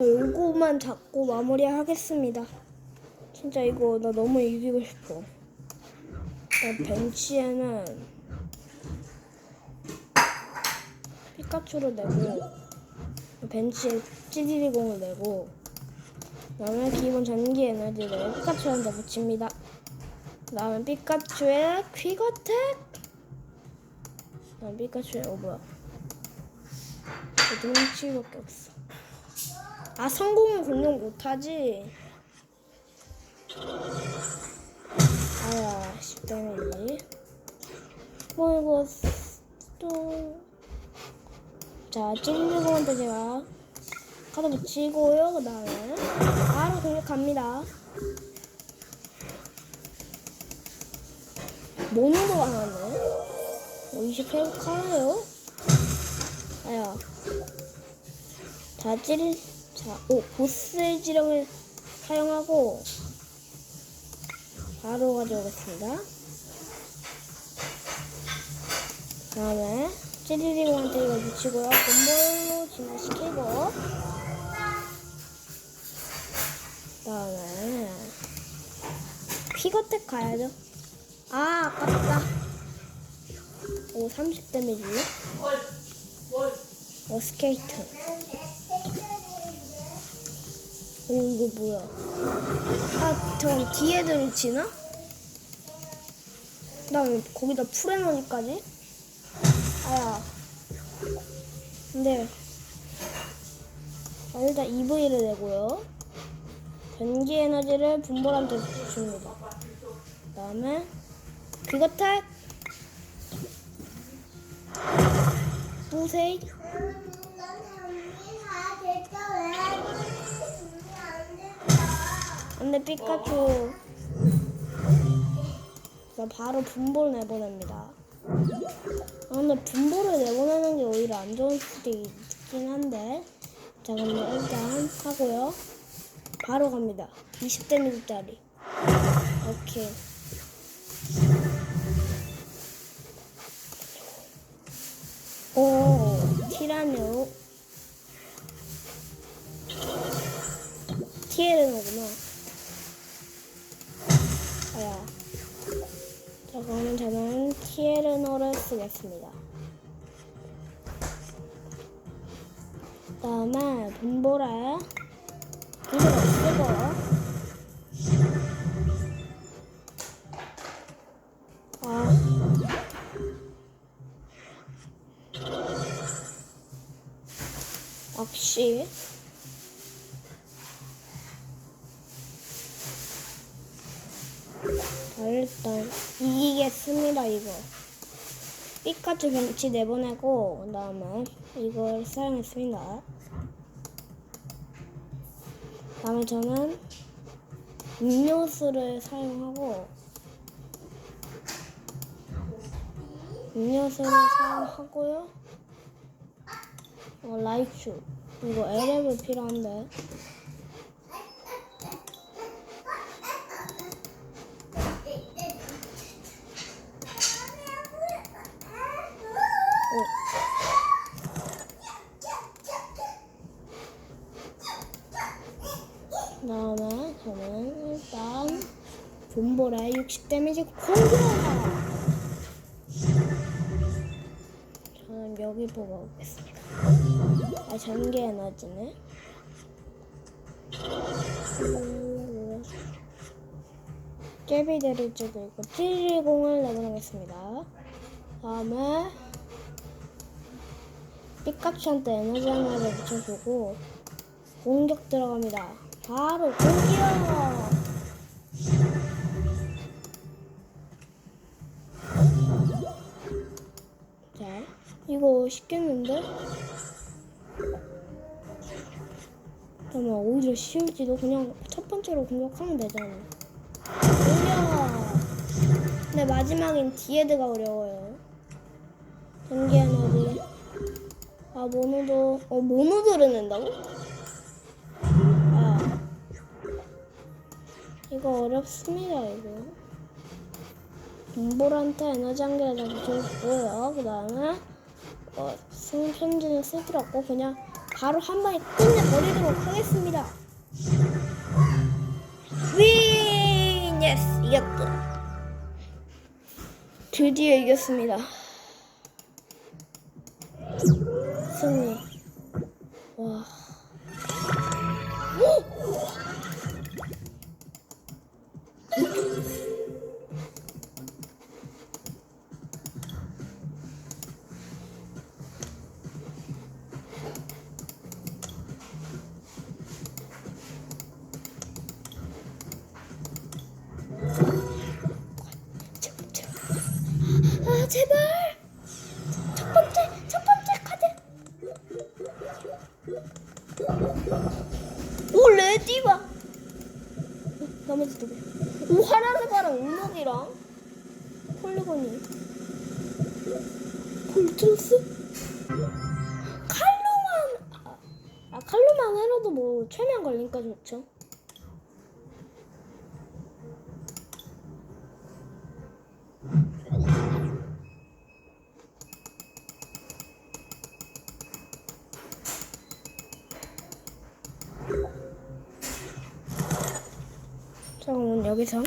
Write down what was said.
요거만 잡고 마무리하겠습니다. 진짜 이거 나 너무 이기고 싶어. 나 벤치에는 피카츄를 내고 벤치에 찌리리공을 내고 그다음에 기본 전기 에너지를 피카츄한테 붙입니다. 그다음에 피카츄의 퀵어택 그다음 피카츄의 어 뭐야 동치밖에 없어. 아 성공은 공룡 못하지. 아야 10데미지. 뭐 이거 또. 자 찔리고한테 제가 카드 붙이고요. 그 다음에 바로 공격합니다. 모노도 하나네. 어, 20 회복하나요? 아야. 자, 찌를, 자, 오, 보스의 지령을 사용하고, 바로 가져오겠습니다. 그 다음에, 찌리리고한테 이거 붙이고요. 본볼로 진화시키고, 그 다음에, 피거텍 가야죠. 아, 아깝다. 오, 30 데미지. 어, 스케이트. 오, 이거 뭐야? 아, 잠깐 뒤에들 지나? 나왜 거기다 풀에너지까지? 아야. 근데 아, 일단 EV를 내고요. 전기 에너지를 분볼한테 줍니다. 그 다음에 그거탈 부세 근데 피카츄 나 바로 분볼 내보냅니다. 아, 근데 분볼을 내보내는 게 오히려 안 좋을 수도 있긴 한데 자 그럼 일단 하고요. 바로 갑니다. 20 데미지짜리. 오케이. 아야. 자, 그러면 저는 티에르노를 쓰겠습니다. 그 다음에 분보라 이걸 쓰고 아 역시 일단 이기겠습니다 이거. 피카츄 벤치 내보내고 그 다음에 이걸 사용했습니다. 다음에 저는 음료수를 사용하고 음료수를 사용하고요. 어, 라이츄. 이거 LF 필요한데 다음에 저는 일단 분볼에 60 데미지 공격. 저는 여기 보고 오겠습니다. 아 전기 에너지네. 음, 깨비데를 쪽에 있고 찌리공을 내보내겠습니다. 다음에 피카츄한테 에너지 하나를 붙여주고 공격 들어갑니다. 바로 공격! 자, 이거 쉽겠는데? 잠깐만, 오히려 쉬울지도 그냥 첫 번째로 공격하면 되잖아. 공격! 근데 마지막엔 디에드가 어려워요. 전기 에너지. 아, 모노도, 어, 모노도를 낸다고? 이거 어렵습니다, 이거. 인볼한테 에너지 한 개를 다 붙여주고요. 그 다음에, 어, 승편지는 쓸 필요 없고, 그냥 바로 한 방에 끝내버리도록 하겠습니다. 윈! 예스! 이겼다. 드디어 이겼습니다. 승리. 와. 제발. 첫 번째 첫 번째 카드. 오 레디바 나머지 두 개 오 하나르바랑 운목이랑 폴리곤이. 폴트루스? 칼로만 아, 아 칼로만 해로도 뭐 최면 걸리니까 좋죠 여기서